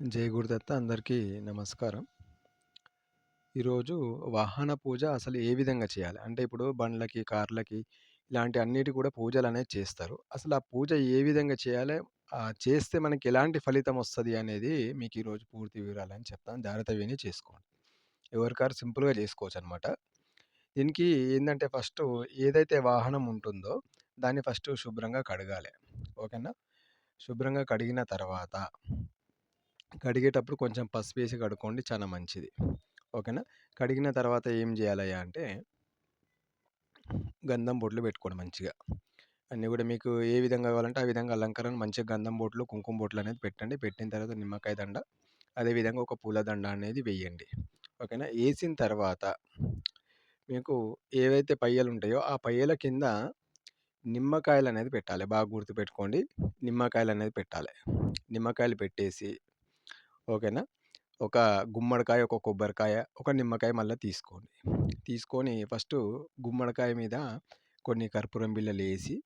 జై గురుదత్త అందరికీ నమస్కారం. ఈరోజు వాహన పూజ అసలు ఏ విధంగా చేయాలి? అంటే ఇప్పుడు బండ్లకి, కార్లకి ఇలాంటి అన్నిటి కూడా పూజలు అనేది చేస్తారు. అసలు ఆ పూజ ఏ విధంగా చేయాలి? చేస్తే మనకి ఎలాంటి ఫలితం వస్తుంది అనేది మీకు ఈరోజు పూర్తి వివరాలని చెప్తాను. జాగ్రత్త విని చేసుకోండి. ఎవరికారు సింపుల్‌గా చేసుకోవచ్చు అనమాట దీనికి ఏంటంటే ఫస్ట్ ఏదైతే వాహనం ఉంటుందో దాన్ని ఫస్ట్ శుభ్రంగా కడగాలి. ఓకేనా? శుభ్రంగా కడిగిన తర్వాత కడిగేటప్పుడు కొంచెం పసుపు వేసి కడుక్కోండి చాలా మంచిది. ఓకేనా? కడిగిన తర్వాత ఏం చేయాలయ్యా అంటే గంధం బొట్లు పెట్టుకోండి మంచిగా. అన్నీ కూడా మీకు ఏ విధంగా కావాలంటే ఆ విధంగా అలంకరణ మంచిగా గంధం బొట్లు, కుంకుమ బొట్లు అనేది పెట్టండి. పెట్టిన తర్వాత నిమ్మకాయ దండ, అదేవిధంగా ఒక పూలదండ అనేది వేయండి. ఓకేనా? వేసిన తర్వాత మీకు ఏవైతే పయ్యలు ఉంటాయో ఆ పయ్యల కింద నిమ్మకాయలు అనేది పెట్టాలి. బాగా గుర్తుపెట్టుకోండి. నిమ్మకాయలు అనేది పెట్టాలి. నిమ్మకాయలు పెట్టేసి ఓకేనా? ఒక గుమ్మడికాయ, ఒక కొబ్బరికాయ, ఒక నిమ్మకాయ మళ్ళీ తీసుకోండి. తీసుకొని ఫస్ట్ గుమ్మడికాయ మీద కొన్ని కర్పూరం బిళ్ళలు వేసి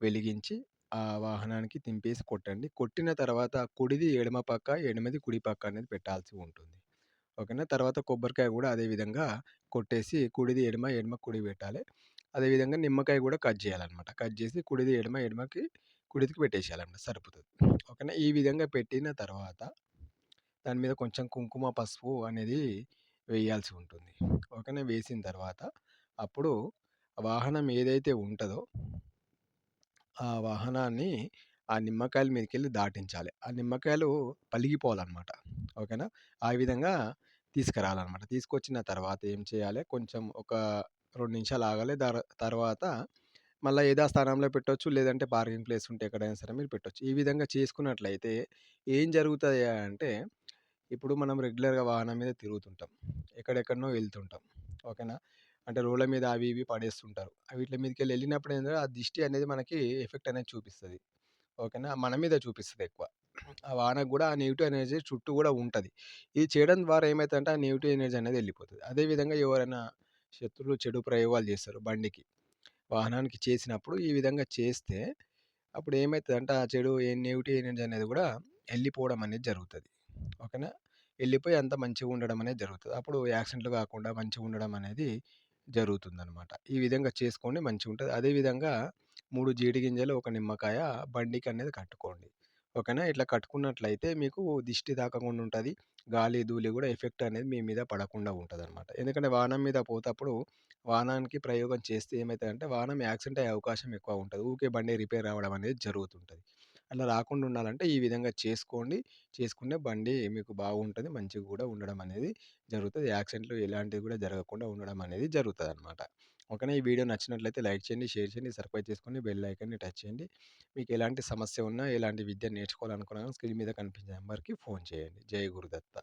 వెలిగించి ఆ వాహనానికి తింపేసి కొట్టండి. కొట్టిన తర్వాత కుడిది ఎడమ పక్క, ఎడమది కుడి పక్క అనేది పెట్టాల్సి ఉంటుంది. ఓకేనా? తర్వాత కొబ్బరికాయ కూడా అదే విధంగా కొట్టేసి కుడిది ఎడమ, ఎడమ కుడి పెట్టాలి. అదేవిధంగా నిమ్మకాయ కూడా కట్ చేయాలన్నమాట. కట్ చేసి కుడిది ఎడమ, ఎడమకి కుడిదికి పెట్టేసేయాలన్నమాట సరిపోతుంది ఓకేనా? ఈ విధంగా పెట్టిన తర్వాత దాని మీద కొంచెం కుంకుమ, పసుపు అనేది వేయాల్సి ఉంటుంది. ఓకేనా? వేసిన తర్వాత అప్పుడు వాహనం ఏదైతే ఉంటుందో ఆ వాహనాన్ని ఆ నిమ్మకాయల మీదకెళ్ళి దాటించాలి. ఆ నిమ్మకాయలు పలిగిపోవాలన్నమాట. ఓకేనా? ఆ విధంగా తీసుకురావాలన్నమాట. తీసుకొచ్చిన తర్వాత ఏం చేయాలి? కొంచెం ఒక రెండు నిమిషాలు ఆగాలి. తర్వాత తర్వాత ఏదో స్థానంలో పెట్టవచ్చు లేదంటే పార్కింగ్ ప్లేస్ ఉంటే ఎక్కడైనా సరే మీరు పెట్టవచ్చు ఈ విధంగా చేసుకున్నట్లయితే ఏం జరుగుతుంది అంటే ఇప్పుడు మనం రెగ్యులర్‌గా వాహనం మీద తిరుగుతుంటాం. ఎక్కడెక్కడనో వెళ్తుంటాం. ఓకేనా? అంటే రోడ్ల మీద అవి ఇవి పడేస్తుంటారు. వీట్ల మీదకెళ్ళి వెళ్ళినప్పుడు ఏంటంటే ఆ దిష్టి అనేది మనకి ఎఫెక్ట్ అనేది చూపిస్తుంది ఓకేనా? మన మీద చూపిస్తుంది ఎక్కువ. ఆ వాహనకు కూడా ఆ నెగిటివ్ ఎనర్జీ చుట్టూ కూడా ఉంటుంది ఇది చేయడం ద్వారా ఏమవుతుందంటే ఆ నెగిటివ్ ఎనర్జీ అనేది వెళ్ళిపోతుంది అదేవిధంగా ఎవరైనా శత్రువులు చెడు ప్రయోగాలు చేస్తారు బండికి. వాహనానికి చేసినప్పుడు ఈ విధంగా చేస్తే అప్పుడు ఏమవుతుందంటే ఆ చెడు ఏ నెగెటివ్ ఎనర్జీ అనేది కూడా వెళ్ళిపోవడం అనేది జరుగుతుంది ఓకేనా? వెళ్ళిపోయి అంత మంచిగా ఉండడం అనేది జరుగుతుంది అప్పుడు యాక్సిడెంట్లు కాకుండా మంచిగా ఉండడం అనేది జరుగుతుందనమాట. ఈ విధంగా చేసుకోండి మంచిగుంటది. అదేవిధంగా మూడు జీడి గింజలు, ఒక నిమ్మకాయ బండికి అనేది కట్టుకోండి. ఓకేనా? ఇట్లా కట్టుకున్నట్లయితే మీకు దిష్టి తాకకుండా ఉంటుంది గాలి, ధూళి కూడా ఎఫెక్ట్ అనేది మీ మీద పడకుండా ఉంటుంది అనమాట ఎందుకంటే వాహనం మీద పోతప్పుడు వాహనానికి ప్రయోగం చేస్తే ఏమవుతుందంటే వాహనం యాక్సిడెంట్ అయ్యే అవకాశం ఎక్కువ ఉంటుంది ఊకే బండి రిపేర్ అవ్వడం అనేది జరుగుతుంటుంది అలా రాకుండా ఉండాలంటే ఈ విధంగా చేసుకోండి. చేసుకుంటే బండి మీకు బాగుంటుంది మంచిగా కూడా ఉండడం అనేది జరుగుతుంది యాక్సిడెంట్లు ఎలాంటివి కూడా జరగకుండా ఉండడం అనేది జరుగుతుంది అనమాట ఓకేనా? ఈ వీడియో నచ్చినట్లయితే లైక్ చేయండి, షేర్ చేయండి, సబ్స్క్రైబ్ చేసుకోండి, బెల్ ఐకాన్‌ని టచ్ చేయండి. మీకు ఎలాంటి సమస్య ఉన్నా, ఎలాంటి విద్య నేర్చుకోవాలనుకున్నా స్క్రీన్ మీద కనిపించే నెంబర్కి ఫోన్ చేయండి. జై గురుదత్త.